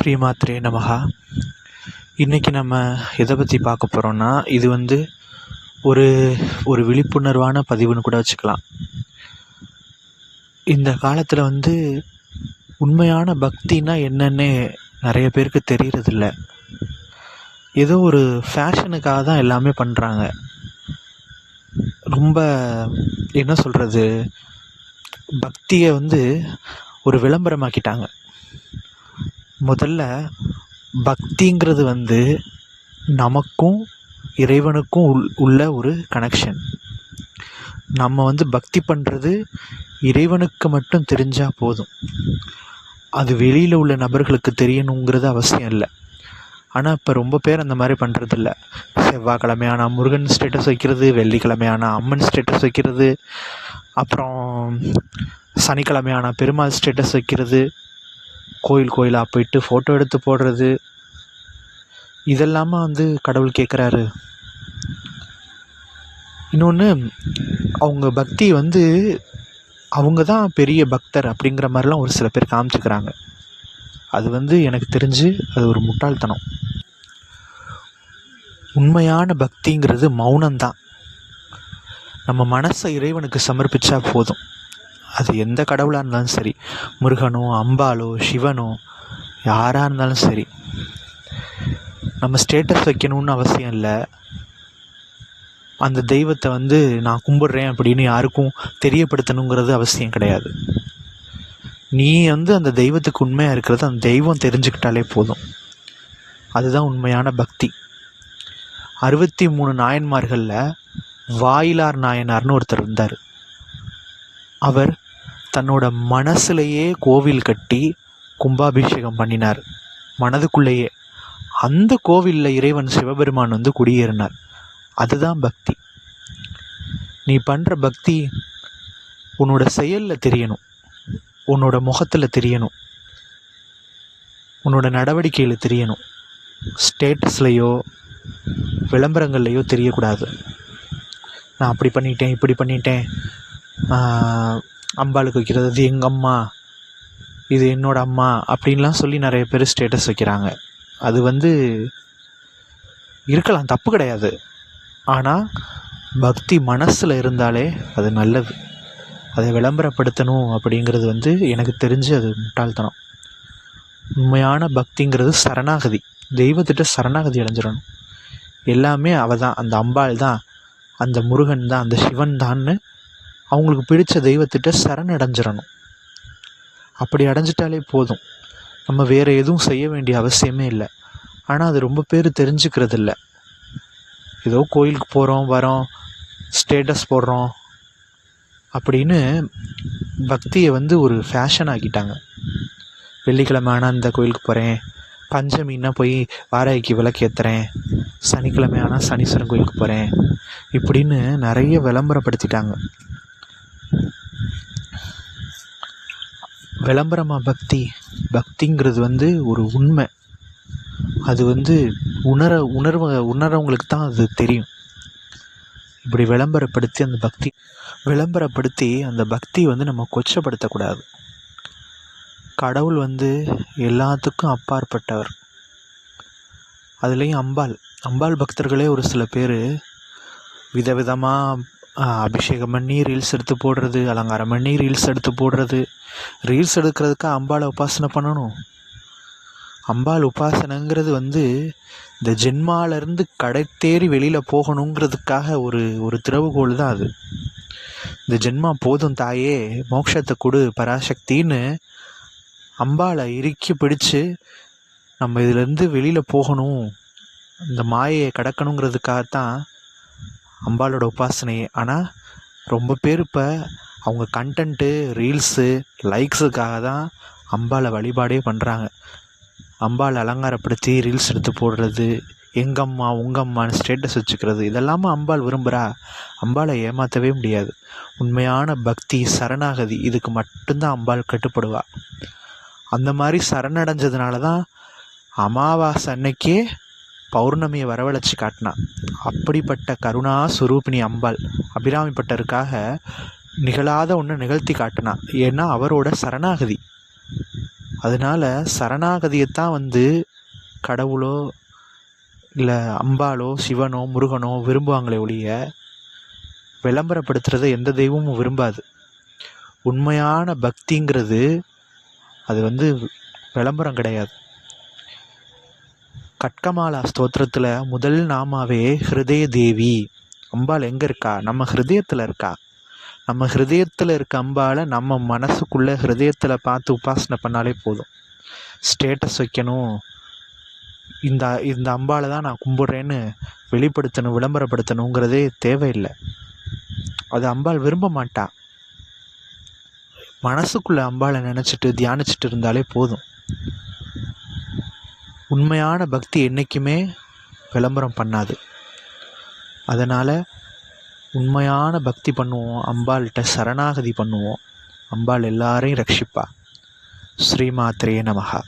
ஸ்ரீமாத்ரே நமகா இன்றைக்கி நம்ம எதை பற்றி பார்க்க போகிறோன்னா இது வந்து ஒரு ஒரு விழிப்புணர்வான பதிவுன்னு கூட வச்சுக்கலாம். இந்த காலத்தில் வந்து உண்மையான பக்தினா என்னன்னு நிறைய பேருக்கு தெரியறதில்ல. ஏதோ ஒரு ஃபேஷனுக்காக தான் எல்லாமே பண்ணுறாங்க ரொம்ப என்ன சொல்கிறது பக்தியை வந்து ஒரு விளம்பரமாக்கிட்டாங்க. முதல்ல பக்திங்கிறது வந்து நமக்கும் இறைவனுக்கும் உள் உள்ள ஒரு கனெக்ஷன் நம்ம வந்து பக்தி பண்ணுறது இறைவனுக்கு மட்டும் தெரிஞ்சால் போதும். அது வெளியில் உள்ள நபர்களுக்கு தெரியணுங்கிறது அவசியம் இல்லை. ஆனால் இப்போ ரொம்ப பேர் அந்த மாதிரி பண்ணுறதில்ல செவ்வாய்க்கிழமையான முருகன் ஸ்டேட்டஸ் வைக்கிறது வெள்ளிக்கிழமையான அம்மன் ஸ்டேட்டஸ் வைக்கிறது அப்புறம் சனிக்கிழமையான பெருமாள் ஸ்டேட்டஸ் வைக்கிறது கோயில் கோயிலாக போயிட்டு ஃபோட்டோ எடுத்து போடுறது. இதெல்லாமா வந்து கடவுள் கேட்குறாரு இன்னொன்று அவங்க பக்தி வந்து அவங்க தான் பெரிய பக்தர் அப்படிங்கிற மாதிரிலாம் ஒரு சில பேர் காமிச்சுக்கிறாங்க. அது வந்து எனக்கு தெரிஞ்சு அது ஒரு முட்டாள்தனம். உண்மையான பக்திங்கிறது மௌனம்தான். நம்ம மனசை இறைவனுக்கு சமர்ப்பிச்சா போதும். அது எந்த கடவுளாக இருந்தாலும் சரி. முருகனோ அம்பாலோ சிவனோ யாராக இருந்தாலும் சரி. நம்ம ஸ்டேட்டஸ் வைக்கணும்னு அவசியம் இல்லை. அந்த தெய்வத்தை வந்து நான் கும்பிட்றேன் அப்படின்னு யாருக்கும் தெரியப்படுத்தணுங்கிறது அவசியம் கிடையாது. நீ வந்து அந்த தெய்வத்துக்கு உண்மையாக இருக்கிறது அந்த தெய்வம் தெரிஞ்சுக்கிட்டாலே போதும். அதுதான் உண்மையான பக்தி. அறுபத்தி மூணு நாயன்மார்களில் வாயிலார் நாயனார்னு ஒருத்தர் இருந்தார். அவர் தன்னோட மனசுலேயே கோவில் கட்டி கும்பாபிஷேகம் பண்ணினார். மனதுக்குள்ளேயே அந்த கோவிலில் இறைவன் சிவபெருமான் வந்து குடியேறினார். அதுதான் பக்தி. நீ பண்ணுற பக்தி உன்னோட செயலில் தெரியணும். உன்னோட முகத்தில் தெரியணும். உன்னோட நடவடிக்கையில் தெரியணும். ஸ்டேட்டஸ்லையோ விளம்பரங்கள்லையோ தெரியக்கூடாது. நான் அப்படி பண்ணிட்டேன் இப்படி பண்ணிட்டேன் அம்பாளுக்கு வைக்கிறது இது எங்கள் அம்மா? இது என்னோட அம்மா? அப்படின்லாம் சொல்லி நிறைய பேர் ஸ்டேட்டஸ் வைக்கிறாங்க. அது வந்து இருக்கலாம் தப்பு கிடையாது. ஆனால் பக்தி மனசில் இருந்தாலே அது நல்லது. அதை விளம்பரப்படுத்தணும் அப்படிங்கிறது வந்து எனக்கு தெரிஞ்சு அது முட்டாள்தனம். உண்மையான பக்திங்கிறது சரணாகதி. தெய்வத்திட்ட சரணாகதி அடைஞ்சிடணும். எல்லாமே அவள் தான் அந்த அம்பாள் தான். அந்த முருகன் தான். அந்த சிவன் தான்னு அவங்களுக்கு பிடித்த தெய்வத்திட்ட சரணடைஞ்சிடணும். அப்படி அடைஞ்சிட்டாலே போதும். நம்ம வேறு எதுவும் செய்ய வேண்டிய அவசியமே இல்லை. ஆனால் அது ரொம்ப பேர் தெரிஞ்சுக்கிறது இல்லை. ஏதோ கோயிலுக்கு போகிறோம் வரோம் ஸ்டேட்டஸ் போடுறோம் அப்படின்னு பக்தியை வந்து ஒரு ஃபேஷன் ஆக்கிட்டாங்க. வெள்ளிக்கிழமை ஆனால் இந்த கோயிலுக்கு போகிறேன் பஞ்சமின்னா போய் வாராய்க்கு விளக்கு ஏற்றுறேன் சனிக்கிழமை ஆனால் சனீஸ்வரன் கோயிலுக்கு போகிறேன் இப்படின்னு நிறைய விளம்பரப்படுத்திட்டாங்க. விளம்பரமாக பக்தி. பக்திங்கிறது வந்து ஒரு உண்மை. அது வந்து உணர உணர்வ உணர்றவங்களுக்கு தான் அது தெரியும். இப்படி விளம்பரப்படுத்தி அந்த பக்தி விளம்பரப்படுத்தி அந்த பக்தி வந்து நம்ம கொச்சப்படுத்தக்கூடாது. கடவுள் வந்து எல்லாத்துக்கும் அப்பாற்பட்டவர். அதுலேயும் அம்பாள். அம்பாள் பக்தர்களே ஒரு சில பேர் விதவிதமாக அபிஷேகம் பண்ணி ரீல்ஸ் எடுத்து போடுறது அலங்காரம் பண்ணி ரீல்ஸ் எடுத்து போடுறது ரீல்ஸ் எடுக்கிறதுக்கு அம்பாளை உபாசனை பண்ணணும். அம்பாள் உபாசனைங்கிறது வந்து இந்த ஜென்மாலேருந்து கடை தேறி வெளியில் போகணுங்கிறதுக்காக ஒரு ஒரு திறவுகோல் தான் அது. இந்த ஜென்மா போதும் தாயே மோட்சத்தை கொடு பராசக்தின்னு அம்பாளை இறுக்கி பிடிச்சு நம்ம இதுலேருந்து வெளியில் போகணும். இந்த மாயையை கடக்கணுங்கிறதுக்காகத்தான் அம்பாளோட உபாசனையே ஆனால் ரொம்ப பேர் இப்போ அவங்க கண்டென்ட்டு ரீல்ஸு லைக்ஸுக்காக தான் அம்பாளை வழிபாடே பண்ணுறாங்க அம்பாளை அலங்காரப்படுத்தி ரீல்ஸ் எடுத்து போடுறது எங்கம்மா உங்கம்மான்னு ஸ்டேட்டஸ் வச்சுக்கிறது இதெல்லாமா அம்பாள் விரும்புகிறா அம்பாளை ஏமாற்றவே முடியாது. உண்மையான பக்தி சரணாகதி இதுக்கு மட்டும்தான் அம்பாள் கட்டுப்படுவா. அந்த மாதிரி சரணடைஞ்சதுனால தான் அமாவாசை அன்னைக்கே பௌர்ணமியை வரவழைச்சி காட்டினான் அப்படிப்பட்ட கருணா சுரூபிணி அம்பாள் அபிராமிப்பட்டருக்காக நிகழாத ஒன்று நிகழ்த்தி காட்டினான் ஏன்னா அவரோட சரணாகதி. அதனால் சரணாகதியைத்தான் வந்து கடவுளோ இல்லை அம்பாளோ சிவனோ முருகனோ விரும்புவாங்களே ஒழிய விளம்பரப்படுத்துகிறத எந்த தெய்வமும் விரும்பாது. உண்மையான பக்திங்கிறது அது வந்து விளம்பரம் கிடையாது. கட்கமாலா ஸ்தோத்திரத்தில் முதல் நாமாவே ஹிருதய தேவி. அம்பாள் எங்கே இருக்கா? நம்ம ஹிருதயத்தில் இருக்கா? நம்ம ஹிருதயத்தில் இருக்க அம்பால் நம்ம மனசுக்குள்ளே ஹிருதயத்தில் பார்த்து உபாசனை பண்ணாலே போதும். ஸ்டேட்டஸ் வைக்கணும். இந்த இந்த அம்பால் தான் நான் கும்பிட்றேன்னு வெளிப்படுத்தணும் விளம்பரப்படுத்தணுங்கிறதே தேவையில்லை. அது அம்பாள் விரும்ப மாட்டா. மனசுக்குள்ளே அம்பாளை நினச்சிட்டு தியானிச்சிட்டு இருந்தாலே போதும். உண்மையான பக்தி என்றைக்குமே விளம்பரம் பண்ணாது. அதனால் உண்மையான பக்தி பண்ணுவோம். அம்பாள்கிட்ட சரணாகதி பண்ணுவோம். அம்பாள் எல்லாரையும் ரட்சிப்பா. ஸ்ரீமாத்ரே நமகா